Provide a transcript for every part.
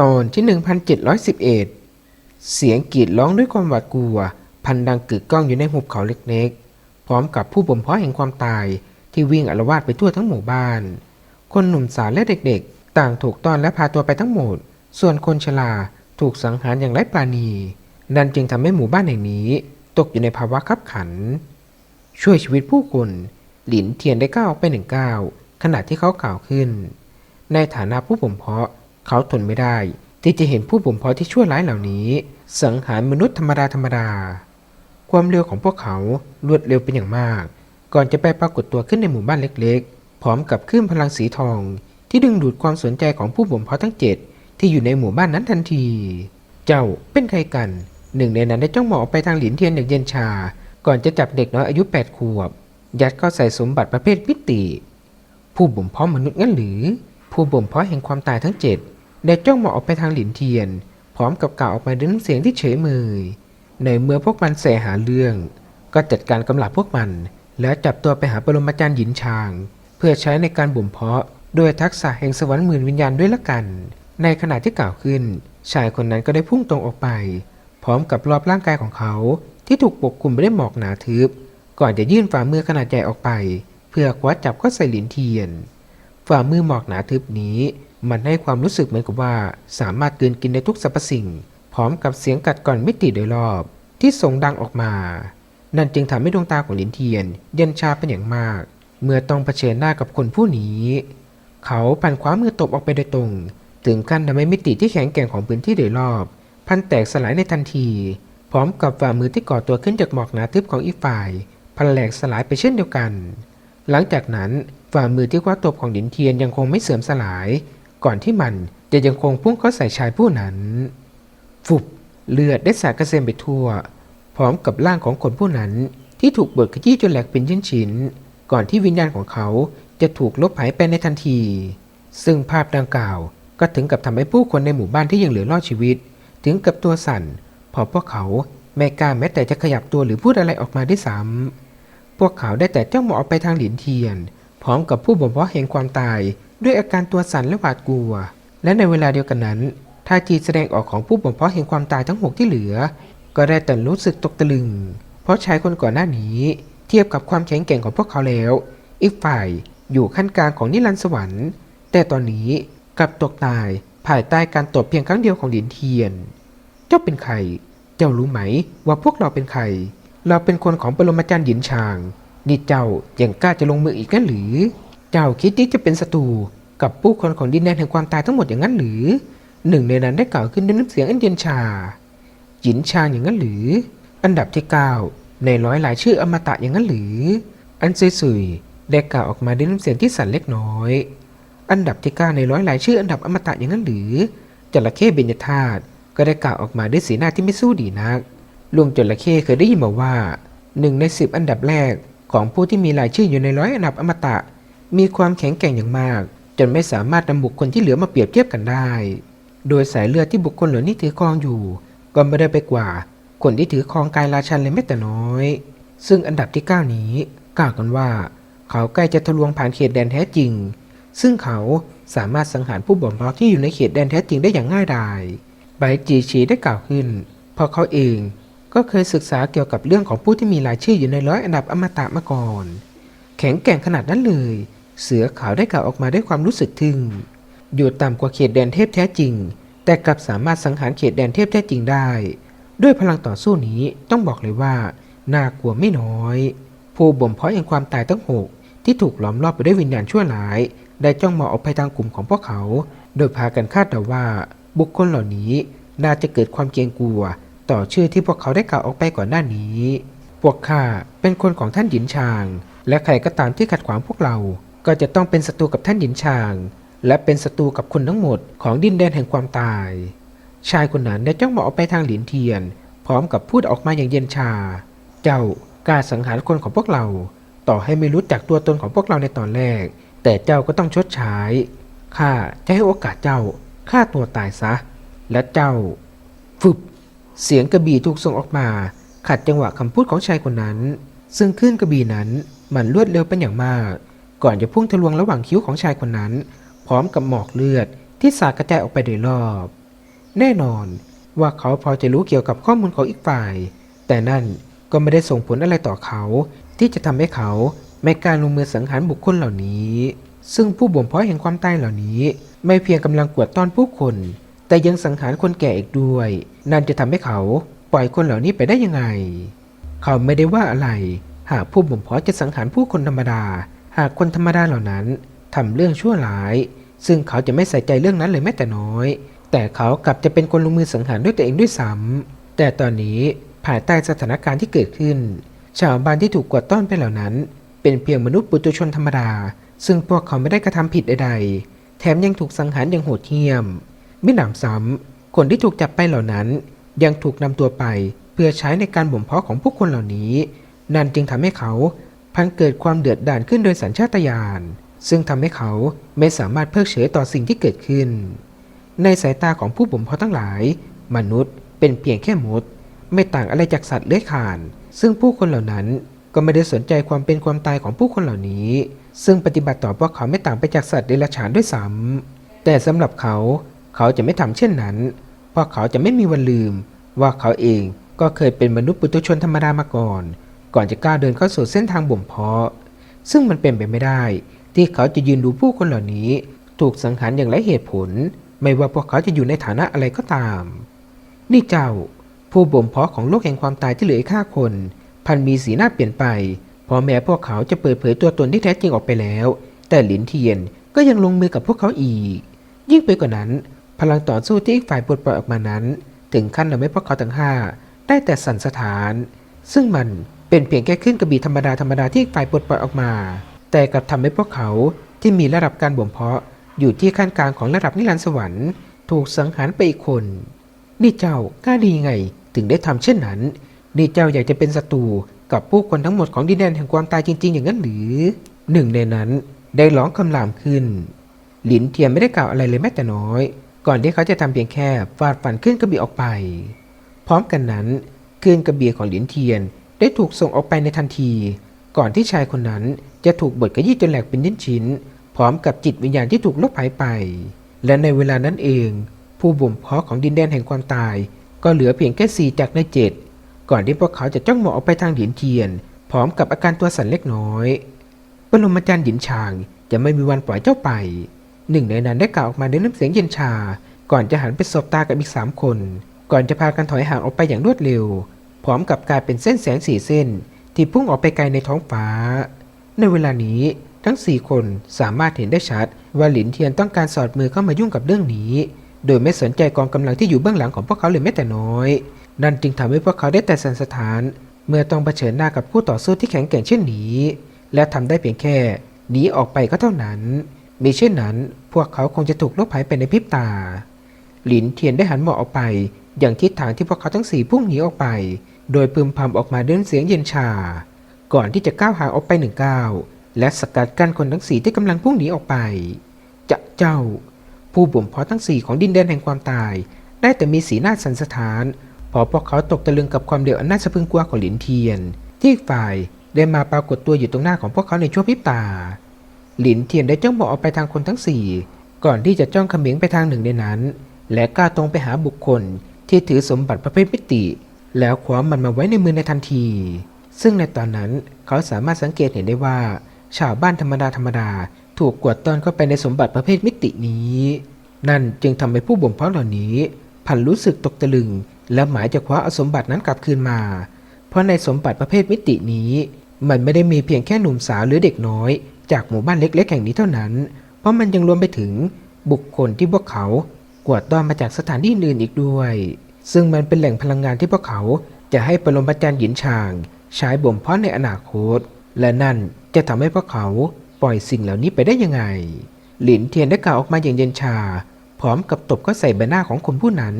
ตอนที่ 1711 เสียงกรีดร้องด้วยความหวาดกลัว พันดังกึกก้องอยู่ในหุบเขาเล็กๆ พร้อมกับผู้บ่มเพาะแห่งความตายที่วิ่งอารวาสไปทั่วทั้งหมู่บ้าน คนหนุ่มสาวและเด็กๆ ต่างถูกต้อนและพาตัวไปทั้งหมด ส่วนคนชราถูกสังหารอย่างไร้ปราณี นั่นจึงทำให้หมู่บ้านแห่งนี้ ตกอยู่ในภาวะคับขัน ช่วยชีวิตผู้คน หลินเทียนได้ก้าวออกไปหนึ่งก้าวขณะที่เขากล่าวขึ้น ในฐานะผู้บ่มเพาะ เขาทนไม่ได้ ที่จะเห็นผู้บ่มเพาะที่ชั่วร้ายเหล่านี้ สังหารมนุษย์ธรรมดาธรรมดา ความเร็วของพวกเขารวดเร็วเป็นอย่างมาก ก่อนจะไปปรากฏตัวขึ้นในหมู่บ้านเล็กๆ พร้อมกับคลื่นพลังสีทอง ที่ดึงดูดความสนใจของผู้บ่มเพาะทั้งเจ็ดที่อยู่ในหมู่บ้านนั้นทันที เจ้าเป็นใครกัน หนึ่งในนั้นได้จ้องมองออกไปทางหลินเทียนอย่างเย็นชา ก่อนจะจับเด็กน้อยอายุแปดขวบ ยัดเข้าใส่สมบัติประเภทพิติ ผู้บ่มเพาะมนุษย์งั้นหรือ ผู้บ่มเพาะแห่งความตายทั้งเจ็ด ได้จ้องมองออกไปทางหลินเทียน พร้อมกับกล่าวออกมาด้วยน้ำเสียงที่เฉยเมย ในเมื่อพวกมันแสหาเรื่อง ก็จัดการกำลับพวกมัน แล้วจับตัวไปหาปรมาจารย์หยินชาง เพื่อใช้ในการบ่มเพาะโดยทักษะแห่งสวรรค์หมื่นวิญญาณด้วยละกัน ในขณะที่กล่าวขึ้น ชายคนนั้นก็ได้พุ่งตรงออกไป พร้อมกับรอบร่างกายของเขา ที่ถูกปกคลุมไปด้วยหมอกหนาทึบ ก่อนจะยื่นฝ่ามือขนาดใหญ่ออกไป เพื่อคว้าจับเข้าใส่หลินเทียน ฝ่ามือหมอกหนาทึบนี้ มันให้ความรู้สึกเหมือนกับว่า สามารถกลืนกินในทุกสรรพสิ่ง พร้อมกับเสียงกัดก่อนมิติโดยรอบ ที่ส่งดังออกมา นั่นจึงทำให้ดวงตาของหลินเทียน เย็นชาเป็นอย่างมาก เมื่อต้องเผชิญหน้ากับคนผู้นี้ เขาปั่นขวามือตบออกไปโดยตรง ถึงขั้นทำให้มิติที่แข็งแกร่งของพื้นที่โดยรอบ พันแตกสลายในทันที พร้อมกับฝ่ามือที่ก่อตัวขึ้นจากหมอกหนาทึบของอีกฝ่าย พันแหลกสลายไปเช่นเดียวกัน หลังจากนั้นฝ่ามือที่คว้าตบของหลินเทียนยังคงไม่เสื่อมสลาย ก่อนที่มันจะยังคงพุ่งเข้าใส่ชายผู้นั้น ฟุบเลือดได้สาดกระเซ็นไปทั่ว พร้อมกับร่างของคนผู้นั้นที่ถูกเบิดขยี้จนแหลกเป็นชิ้นๆก่อนที่วิญญาณของเขาจะถูกลบหายไปในทันที ซึ่งภาพดังกล่าวก็ถึงกับทำให้ผู้คนในหมู่บ้านที่ยังเหลือรอดชีวิต ถึงกับตัวสั่นพอพวกเขาไม่กล้าแม้แต่จะขยับตัวหรือพูดอะไรออกมาได้ซ้ำพวกเขาได้แต่จ้องมองออกไปทางหลินเทียน พร้อมกับผู้บ่มเพาะแห่งความตาย ด้วยอาการตัวสั่นและหวาดกลัว และในเวลาเดียวกันนั้นท่าทีแสดงออกของผู้บ่มเพาะแห่งความตายทั้งหกที่เหลือ ก็ได้แต่รู้สึกตกตะลึง เพราะชายคนก่อนหน้านี้ เทียบกับความแข็งแกร่งของพวกเขาแล้ว อีกฝ่ายอยู่ขั้นกลางของนิรันดร์สวรรค์ แต่ตอนนี้กลับตกตายภายใต้การตบเพียงครั้งเดียวของหลินเทียน เจ้าเป็นใคร เจ้ารู้ไหมว่าพวกเราเป็นใคร เราเป็นคนของปรมาจารย์หยินชาง นี่เจ้ายังกล้าจะลงมืออีกงั้นหรือ จ้าคิดที่จะเป็นศัตรูกับผู้คนของดินแดนแห่งความตายทั้งหมดอย่างนั้นหรือ หนึ่งในนั้นได้กล่าวขึ้นด้วยน้ำเสียงอันเย็นชา หยินชาอย่างนั้นหรือ อันดับที่เก้าในร้อยหลายชื่ออมตะอย่างนั้นหรือ อันซุยๆได้กล่าวออกมาด้วยน้ำเสียงที่สั่นเล็กน้อย อันดับที่เก้าในร้อยหลายชื่ออันดับอมตะอย่างนั้นหรือจระเข้เบญธาตุก็ได้กล่าวออกมาด้วยสีหน้าที่ไม่สู้ดีนักลุงจระเข้เคยได้ยินมาว่าหนึ่งในสิบอันดับแรกของผู้ที่มีรายชื่ออยู่ในร้อยอันดับอมตะ มีความแข็งแกร่งอย่างมาก จนไม่สามารถนำบุคคลที่เหลือมาเปรียบเทียบกันได้ โดยสายเลือดที่บุคคลเหล่านี้ถือครองอยู่ ก็ไม่ได้ไปกว่า คนที่ถือครองกายราชันเลยแม้แต่น้อย ซึ่งอันดับที่ 9 นี้กล่าวกันว่า เขาใกล้จะทะลวงผ่านเขตแดนแท้จริง ซึ่งเขาสามารถสังหารผู้บ่มเพาะที่อยู่ในเขตแดนแท้จริงได้อย่างง่ายดายไบจีชีได้กล่าวขึ้น เพราะเขาเองก็เคยศึกษาเกี่ยวกับเรื่องของผู้ที่มีรายชื่ออยู่ในร้อยอันดับอมตะมาก่อน แข็งแกร่งขนาดนั้นเลย เสือขาวได้กล่าวออกมาด้วยความรู้สึกทึ่ง อยู่ต่ำกว่าเขตแดนเทพแท้จริง แต่กลับสามารถสังหารเขตแดนเทพแท้จริงได้ ด้วยพลังต่อสู้นี้ต้องบอกเลยว่า น่ากลัวไม่น้อยผู้บ่มเพาะแห่งความตายทั้งหกที่ถูกล้อมรอบไปด้วยวิญญาณชั่วร้าย ได้จ้องมองออกไปทางกลุ่มของพวกเขา โดยพากันคาดเดาว่า บุคคลเหล่านี้น่าจะเกิดความเกรงกลัว ต่อชื่อที่พวกเขาได้กล่าวออกไปก่อนหน้านี้ พวกข้าเป็นคนของท่านหยินชาง และใครก็ตามที่ขัดขวางพวกเรา ก็จะต้องเป็นศัตรูกับท่านหยินชาง และเป็นศัตรูกับคนทั้งหมดของดินแดนแห่งความตาย ชายคนนั้นได้จ้องมองออกไปทางหลินเทียน พร้อมกับพูดออกมาอย่างเย็นชา เจ้ากล้าสังหารคนของพวกเรา ต่อให้ไม่รู้จักตัวตนของพวกเราในตอนแรก แต่เจ้าก็ต้องชดใช้ข้าจะให้โอกาสเจ้าฆ่าตัวตายซะ และเจ้าฟึบเสียงกระบี่ถูกส่งออกมา ขัดจังหวะคำพูดของชายคนนั้น ซึ่งคลื่นกระบี่นั้นมันรวดเร็วเป็นอย่างมาก ก่อนจะพุ่งทะลวงระหว่างคิ้วของชายคนนั้น พร้อมกับหมอกเลือดที่สาดกระจายออกไปโดยรอบ แน่นอนว่าเขาพอจะรู้เกี่ยวกับข้อมูลของอีกฝ่าย แต่นั่นก็ไม่ได้ส่งผลอะไรต่อเขา ที่จะทำให้เขาไม่กล้าลงมือสังหารบุคคลเหล่านี้ ซึ่งผู้บ่มเพาะแห่งความตายเหล่านี้ ไม่เพียงกำลังกวดต้อนผู้คน แต่ยังสังหารคนแก่อีกด้วย นั่นจะทำให้เขาปล่อยคนเหล่านี้ไปได้ยังไง เขาไม่ได้ว่าอะไร หากผู้บ่มเพาะจะสังหารผู้คนธรรมดา หากคนธรรมดาเหล่านั้นทำเรื่องชั่วร้าย ซึ่งเขาจะไม่ใส่ใจเรื่องนั้นเลยแม้แต่น้อย แต่เขากลับจะเป็นคนลงมือสังหารด้วยตัวเองด้วยซ้ำแต่ตอนนี้ภายใต้สถานการณ์ที่เกิดขึ้น ชาวบ้านที่ถูกกวาดต้อนไปเหล่านั้น เป็นเพียงมนุษย์ปุถุชนธรรมดา ซึ่งพวกเขาไม่ได้กระทำผิดใดๆ แถมยังถูกสังหารอย่างโหดเหี้ยมมิหนำซ้ำคนที่ถูกจับไปเหล่านั้น ยังถูกนำตัวไปเพื่อใช้ในการบ่มเพาะของผู้คนเหล่านี้ นั่นจึงทำให้เขา พันเกิดความเดือดดาลขึ้นโดยสัญชาตญาณซึ่งทำให้เขาไม่สามารถเพิกเฉยต่อสิ่งที่เกิดขึ้น ในสายตาของผู้บ่มเพาะทั้งหลาย มนุษย์เป็นเพียงแค่มด ไม่ต่างอะไรจากสัตว์เลื้อยคลาน ซึ่งผู้คนเหล่านั้นก็ไม่ได้สนใจความเป็นความตายของผู้คนเหล่านี้ ซึ่งปฏิบัติต่อพวกเขาไม่ต่างไปจากสัตว์เดรัจฉานด้วยซ้ำแต่สำหรับเขาเขาจะไม่ทำเช่นนั้นเพราะเขาจะไม่มีวันลืม ว่าเขาเองก็เคยเป็นมนุษย์ปุถุชนธรรมดามาก่อน ก่อนจะกล้าเดินเข้าสู่เส้นทางบ่มเพาะ ซึ่งมันเป็นไปไม่ได้ ที่เขาจะยืนดูผู้คนเหล่านี้ ถูกสังหารอย่างไร้เหตุผล ไม่ว่าพวกเขาจะอยู่ในฐานะอะไรก็ตาม นี่เจ้า ผู้บ่มเพาะของโลกแห่งความตายที่เหลืออีกห้าคน พันมีสีหน้าเปลี่ยนไปพอแม้พวกเขาจะเปิดเผยตัวตนที่แท้จริงออกไปแล้ว แต่หลินเทียนก็ยังลงมือกับพวกเขาอีก ยิ่งไปกว่านั้น พลังต่อสู้ที่อีกฝ่ายปลดปล่อยออกมานั้น ถึงขั้นทำให้พวกเขาทั้งห้าได้แต่สั่นสะท้าน ซึ่งมัน เป็นเพียงแค่ขึ้นกระบี่ธรรมดาธรรมดาที่ฝ่ายปลดปล่อยออกมา แต่กลับทำให้พวกเขาที่มีระดับการบ่มเพาะ อยู่ที่ขั้นกลางของระดับนิรันดร์สวรรค์ถูกสังหารไปอีกคน นี่เจ้ากล้าดีไง ถึงได้ทำเช่นนั้น นี่เจ้าอยากจะเป็นศัตรูกับผู้คนทั้งหมดของดินแดนแห่งความตายจริง ๆ อย่างนั้นหรือหนึ่งในนั้นได้ร้องคำรามขึ้น หลินเทียนไม่ได้กล่าวอะไรเลยแม้แต่น้อย ก่อนที่เขาจะทำเพียงแค่ฟาดฟันขึ้นกระบี่ออกไป พร้อมกันนั้นขึ้นกระบี่ของหลินเทียน ได้ถูกส่งออกไปในทันที ก่อนที่ชายคนนั้นจะถูกบดกระยี่จนแหลกเป็นชิ้นๆพร้อมกับจิตวิญญาณที่ถูกลบหายไป และในเวลานั้นเอง ผู้บ่มเพาะของดินแดนแห่งความตาย ก็เหลือเพียงแค่สี่จากในเจ็ดก่อนที่พวกเขาจะจ้องมองออกไปทางหินเทียน พร้อมกับอาการตัวสั่นเล็กน้อยปรมาจารย์หยินชางจะไม่มีวันปล่อยเจ้าไป หนึ่งในนั้นได้กล่าวออกมาด้วยน้ำเสียงเย็นชา ก่อนจะหันไปสบตากับอีกสามคน ก่อนจะพากันถอยห่างออกไปอย่างรวดเร็ว พร้อมกับกลายเป็นเส้นแสงสี่เส้น ที่พุ่งออกไปไกลในท้องฟ้า ในเวลานี้ทั้งสี่คนสามารถเห็นได้ชัดว่าหลินเทียนต้องการสอดมือเข้ามายุ่งกับเรื่องนี้ โดยไม่สนใจกองกำลังที่อยู่เบื้องหลังของพวกเขาเลยแม้แต่น้อย นั่นจึงทำให้พวกเขาได้แต่สันสถาน เมื่อต้องเผชิญหน้ากับผู้ต่อสู้ที่แข็งแกร่งเช่นนี้ และทำได้เพียงแค่หนีออกไปก็เท่านั้นมิเช่นนั้นพวกเขาคงจะถูกลบหายไปในพริบตา หลินเทียนได้หันมองออกไป อย่างทิศทางที่พวกเขาทั้งสี่พุ่งหนีออกไป โดยพึมพำออกมาด้วยเสียงเย็นชา ก่อนที่จะก้าวห่างออกไปหนึ่งก้าวและสกัดกั้นคนทั้งสี่ที่กำลังพุ่งหนีออกไป จะเจ้า ผู้บ่มเพาะทั้งสี่ของดินแดนแห่งความตาย ได้แต่มีสีหน้าสันสถาน พอพวกเขาตกตะลึงกับความเร็วอันน่าสะพรึงกลัวของหลินเทียน ที่ฝ่ายได้มาปรากฏตัวอยู่ตรงหน้าของพวกเขาในชั่วพริบตา หลินเทียนได้จ้องมองออกไปทางคนทั้งสี่ก่อนที่จะจ้องเขมิงไปทางหนึ่งในนั้น และกล้าตรงไปหาบุคคลที่ถือสมบัติประเภทมิติ แล้วคว้ามันมาไว้ในมือในทันที ซึ่งในตอนนั้นเขาสามารถสังเกตเห็นได้ว่า ชาวบ้านธรรมดาธรรมดาถูกกวดต้อนเข้าไปในสมบัติประเภทมิตินี้ นั่นจึงทำให้ผู้บ่มเพาะเหล่านี้ พันรู้สึกตกตะลึง และหมายจะคว้าเอาสมบัตินั้นกลับคืนมา เพราะในสมบัติประเภทมิตินี้ มันไม่ได้มีเพียงแค่หนุ่มสาวหรือเด็กน้อย จากหมู่บ้านเล็กๆแห่งนี้เท่านั้น เพราะมันยังรวมไปถึงบุคคลที่พวกเขากวดต้อนมาจากสถานที่อื่นอีกด้วย ซึ่งมันเป็นแหล่งพลังงานที่พวกเขาจะให้ปรมาจารย์หยินชาง ใช้บ่มเพาะในอนาคต และนั่นจะทำให้พวกเขาปล่อยสิ่งเหล่านี้ไปได้ยังไง หลินเทียนได้กล่าวออกมาอย่างเย็นชา พร้อมกับตบก็ใส่ใบหน้าของคนผู้นั้น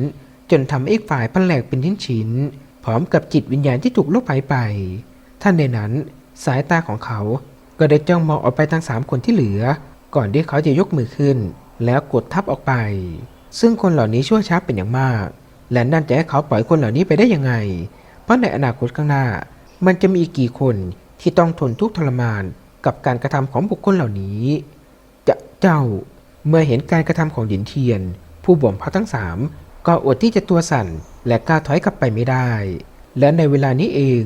จนทำให้อีกฝ่ายพันแหลกเป็นชิ้นๆพร้อมกับจิตวิญญาณที่ถูกลบหายไป ท่านในนั้นสายตาของเขาก็ได้จ้องมองออกไปทางสามคนที่เหลือ ก่อนที่เขาจะยกมือขึ้น แล้วกดทับออกไป ซึ่งคนเหล่านี้ชั่วช้าเป็นอย่างมาก และนั่นจะให้เขาปล่อยคนเหล่านี้ไปได้ยังไง เพราะในอนาคตข้างหน้า มันจะมีอีกกี่คนที่ต้องทนทุกข์ทรมานกับการกระทำของบุคคลเหล่านี้ จะเจ้าเมื่อเห็นการกระทำของหยินเทียน ผู้บ่มเพาะทั้งสามก็อดที่จะตัวสั่นและกล้าถอยกลับไปไม่ได้ และในเวลานี้เอง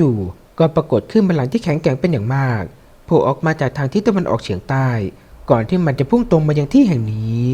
จู่ๆก็ปรากฏขึ้นบัลลังที่แข็งแกร่งเป็นอย่างมากโผล่ออกมาจากทางทิศตะวันออกเฉียงใต้ ก่อนที่มันจะพุ่งตรงมายังที่แห่งนี้